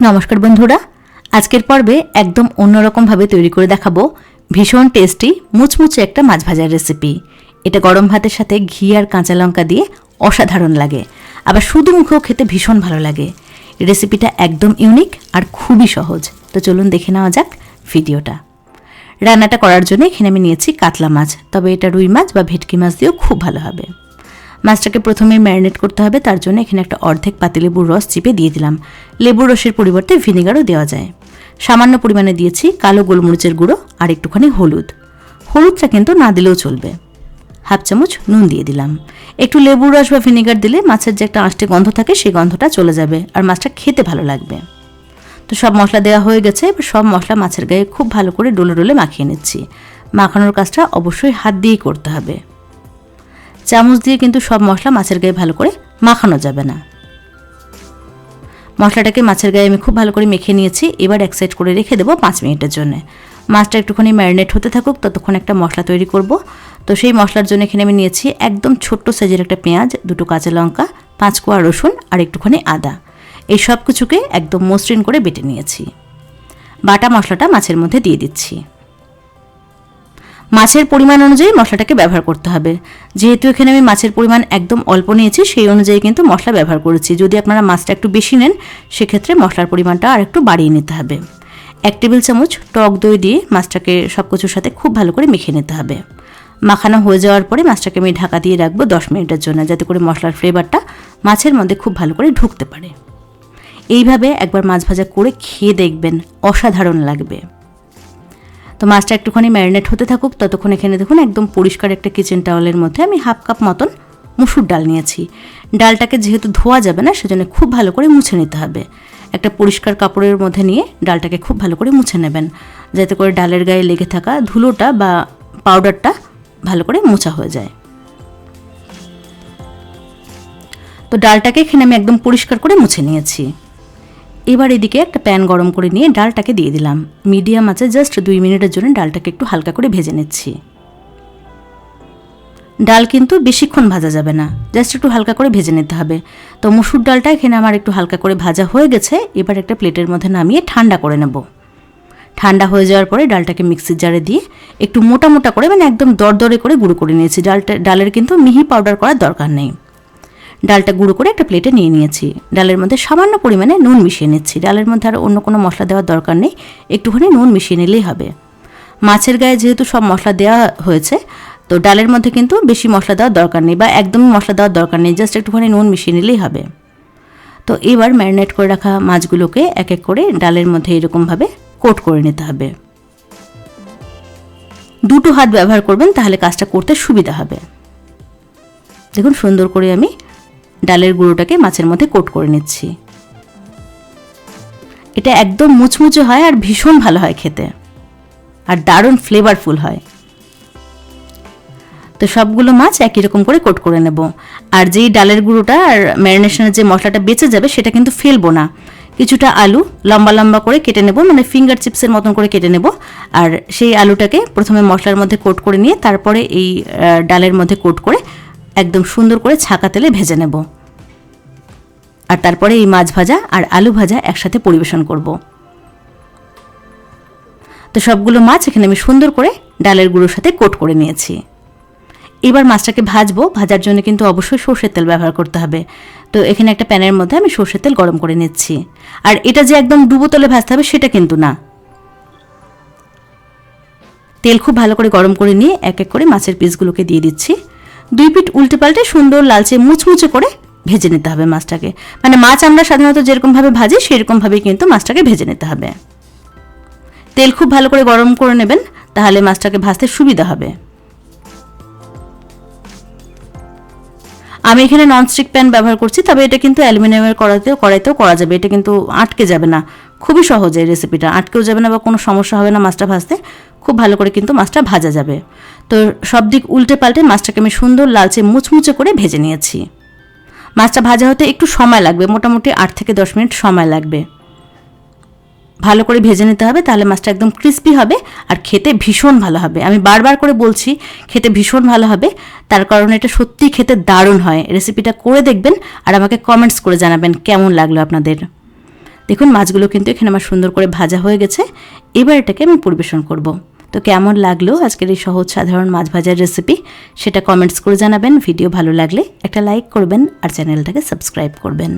নমস্কার বন্ধুরা। আজকের পর্বে একদম অন্যরকমভাবে তৈরি করে দেখাবো ভীষণ টেস্টি, মুচমুচে একটা মাছ ভাজার রেসিপি এটা গরম ভাতের সাথে ঘি আর কাঁচা লঙ্কা দিয়ে অসাধারণ লাগে। আবার শুধু মুখেও খেতে ভীষণ ভালো লাগে। রেসিপিটা একদম ইউনিক আর খুবই সহজ। তো চলুন দেখে নেওয়া যাক ভিডিওটা রান্নাটা করার জন্য এখানে আমি নিয়েছি কাতলা মাছ, তবে এটা রুই মাছ বা ভেটকি মাছ দিয়েও খুব ভালো হবে। মাছটাকে প্রথমে ম্যারিনেট করতে হবে, তার জন্য এখানে একটা অর্ধেক পাতিলেবুর রস চিপে দিয়ে দিলাম। লেবুর রসের পরিবর্তে ভিনেগারও দেওয়া যায়। সামান্য পরিমাণে দিয়েছি কালো গোলমরিচের গুঁড়ো আর একটুখানি হলুদ। হলুদটা কিন্তু না দিলেও চলবে। হাফ চামচ নুন দিয়ে দিলাম। একটু লেবুর রস বা ভিনেগার দিলে মাছের যে একটা আঁশটে গন্ধ থাকে, সেই গন্ধটা চলে যাবে আর মাছটা খেতে ভালো লাগবে। তো সব মশলা দেওয়া হয়ে গেছে, এবার সব মশলা মাছের গায়ে খুব ভালো করে ডোলে ডোলে মাখিয়ে নিচ্ছি। মাখানোর কাজটা অবশ্যই হাত দিয়েই করতে হবে। চামচ দিয়ে কিন্তু সব মশলা মাছের গায়ে ভালো করে মাখানো যাবে না। মশলাটাকে মাছের গায়ে আমি খুব ভালো করে মেখে নিয়েছি, এবার এক সাইড করে রেখে দেবো পাঁচ মিনিটের জন্য। মাছটা একটুখানি ম্যারিনেট হতে থাকুক, ততক্ষণ একটা মশলা তৈরি করব। তো সেই মশলার জন্য এখানে আমি নিয়েছি একদম ছোট্ট সাইজের একটা পেঁয়াজ, দুটো কাঁচা লঙ্কা, পাঁচ কোয়া রসুন আর একটুখানি আদা। এই সব কিছুকে একদম মসৃণ করে বেটে নিয়েছি। বাটা মশলাটা মাছের মধ্যে দিয়ে দিচ্ছি। মাছের পরিমাণ অনুযায়ী মশলাটাকে ব্যবহার করতে হবে। যেহেতু এখানে আমি মাছের পরিমাণ একদম অল্প নিয়েছি, সেই অনুযায়ী কিন্তু মশলা ব্যবহার করেছি। যদি আপনারা মাছটা একটু বেশি নেন, সেক্ষেত্রে মশলার পরিমাণটা আর একটু বাড়িয়ে নিতে হবে। এক টেবিল চামচ টক দই দিয়ে মাছটাকে সব কিছুর সাথে খুব ভালো করে মেখে নিতে হবে। মাখানো হয়ে যাওয়ার পরে মাছটাকে আমি ঢাকা দিয়ে রাখব দশ মিনিটের জন্য, যাতে করে মশলার ফ্লেভারটা মাছের মধ্যে খুব ভালো করে ঢুকতে পারে। এইভাবে একবার মাছ ভাজা করে খেয়ে দেখবেন, অসাধারণ লাগবে। তো মাছটা একটুখানি ম্যারিনেট হতে থাকুক, ততক্ষণ এখানে দেখুন একদম পরিষ্কার একটা কিচেন টাওয়ালের মধ্যে আমি হাফ কাপ মতন মুসুর ডাল নিয়েছি। ডালটাকে যেহেতু ধোয়া যাবে না, সেজন্য খুব ভালো করে মুছে নিতে হবে। একটা পরিষ্কার কাপড়ের মধ্যে নিয়ে ডালটাকে খুব ভালো করে মুছে নেবেন। যাতে করে ডালের গায়ে লেগে থাকা ধুলোটা বা পাউডারটা ভালো করে মোছা হয়ে যায়। তো ডালটাকে এখানে আমি একদম পরিষ্কার করে মুছে নিয়েছি। এবার এদিকে একটা প্যান গরম করে নিয়ে ডালটাকে দিয়ে দিলাম। মিডিয়াম আছে, জাস্ট দুই মিনিটের জন্য ডালটাকে একটু হালকা করে ভেজে নিচ্ছি। ডাল কিন্তু বেশিক্ষণ ভাজা যাবে না, জাস্ট একটু হালকা করে ভেজে নিতে হবে। তো মুসুর ডালটা এখানে আমার একটু হালকা করে ভাজা হয়ে গেছে, এবার একটা প্লেটের মধ্যে নামিয়ে ঠান্ডা করে নেব। ঠান্ডা হয়ে যাওয়ার পরে ডালটাকে মিক্সির জারে দিয়ে একটু মোটা মোটা করে মানে একদম দরদরে করে গুঁড়ো করে নিয়েছি। ডালটা, ডালের কিন্তু মিহি পাউডার করার দরকার নেই। ডালটা গুঁড়ো করে একটা প্লেটে নিয়ে নিয়েছি। ডালের মধ্যে সামান্য পরিমাণে নুন মিশিয়ে নিচ্ছি। ডালের মধ্যে আর অন্য কোনো মশলা দেওয়ার দরকার নেই। একটুখানি নুন মিশিয়ে নিলেই হবে। মাছের গায়ে যেহেতু সব মশলা দেওয়া হয়েছে, তো ডালের মধ্যে কিন্তু বেশি মশলা দেওয়ার দরকার নেই বা একদমই মশলা দেওয়ার দরকার নেই জাস্ট একটুখানি নুন মিশিয়ে নিলেই হবে। তো এবার ম্যারিনেট করে রাখা মাছগুলোকে এক এক করে ডালের মধ্যে এরকমভাবে কোট করে নিতে হবে। দুটো হাত ব্যবহার করবেন, তাহলে কাজটা করতে সুবিধা হবে। দেখুন সুন্দর করে আমি ডালের গুঁড়োটাকে মাছের মধ্যে কোট করে নিচ্ছি। এটা একদম মুচমুচে হয় আর ভীষণ ভালো হয় খেতে। আর দারুণ ফ্লেভারফুল হয়। তো সবগুলো মাছ একই রকম করে কোট করে নেব। আর যেই ডালের গুঁড়োটা আর ম্যারিনেশনের যে মশলাটা বেঁচে যাবে সেটা কিন্তু ফেলব না। কিছুটা আলু লম্বা লম্বা করে কেটে নেব মানে ফিঙ্গার চিপসের মতন করে কেটে নেব। আর সেই আলুটাকে প্রথমে মশলার মধ্যে কোট করে নিয়ে তারপরে এই ডালের মধ্যে কোট করে একদম সুন্দর করে ছাকা তেলে ভেজে নেব। আর তারপরে এই মাছ ভাজা আর আলু ভাজা একসাথে পরিবেশন করব। তো সবগুলো মাছ এখানে আমি সুন্দর করে ডালের গুঁড়োর সাথে কোট করে নিয়েছি। এবার মাছটাকে ভাজবো, ভাজার জন্য কিন্তু অবশ্যই সর্ষের তেল ব্যবহার করতে হবে। তো এখানে একটা প্যানের মধ্যে আমি সর্ষের তেল গরম করে নিচ্ছি। আর এটা যে একদম ডুবো তেলে ভাজতে হবে সেটা কিন্তু না। তেল খুব ভালো করে গরম করে নিয়ে এক এক করে মাছের পিসগুলোকে দিয়ে দিচ্ছি। দুই পিঠ উল্টে পাল্টে সুন্দর লালচে মুচমুচে করে ভেজে নিতে হবে মাছটাকে। মানে মাছ আমরা সাধারণত যেরকমভাবে ভাজি সেরকমভাবেই কিন্তু মাছটাকে ভেজে নিতে হবে। তেল খুব ভালো করে গরম করে নেবেন, তাহলে মাছটাকে ভাজতে সুবিধা হবে। আমি এখানে ননস্টিক প্যান ব্যবহার করছি, তবে এটা কিন্তু অ্যালুমিনিয়ামের কড়াইতেও কড়াইতেও করা যাবে। এটা কিন্তু আটকে যাবে না। খুবই সহজ এই রেসিপিটা আটকেও যাবে না বা কোনো সমস্যা হবে না মাছটা ভাজতে। খুব ভালো করে কিন্তু মাছটা ভাজা যাবে। তো সব দিক উল্টে পাল্টে মাছটাকে আমি সুন্দর লালচে মুচমুচে করে ভেজে নিয়েছি। মাছটা ভাজা হতে একটু সময় লাগবে, মোটামুটি আট থেকে দশ মিনিট সময় লাগবে। ভালো করে ভেজে নিতে হবে, তাহলে মাছটা একদম ক্রিস্পি হবে আর খেতে ভীষণ ভালো হবে। আমি বারবার করে বলছি, খেতে ভীষণ ভালো হবে, তার কারণে এটা সত্যিই খেতে দারুণ হয়। রেসিপিটা করে দেখবেন আর আমাকে কমেন্টস করে জানাবেন কেমন লাগল আপনাদের। দেখুন, মাছগুলো কিন্তু এখানে আমার সুন্দর করে ভাজা হয়ে গেছে। এবার এটাকে আমি পরিবেশন করব। তো কেমন লাগল আজকের এই সহজ সাধারণ মাছ ভাজার রেসিপি সেটা কমেন্টস করে জানাবেন। ভিডিও ভালো লাগলে একটা লাইক করবেন আর চ্যানেলটাকে সাবস্ক্রাইব করবেন।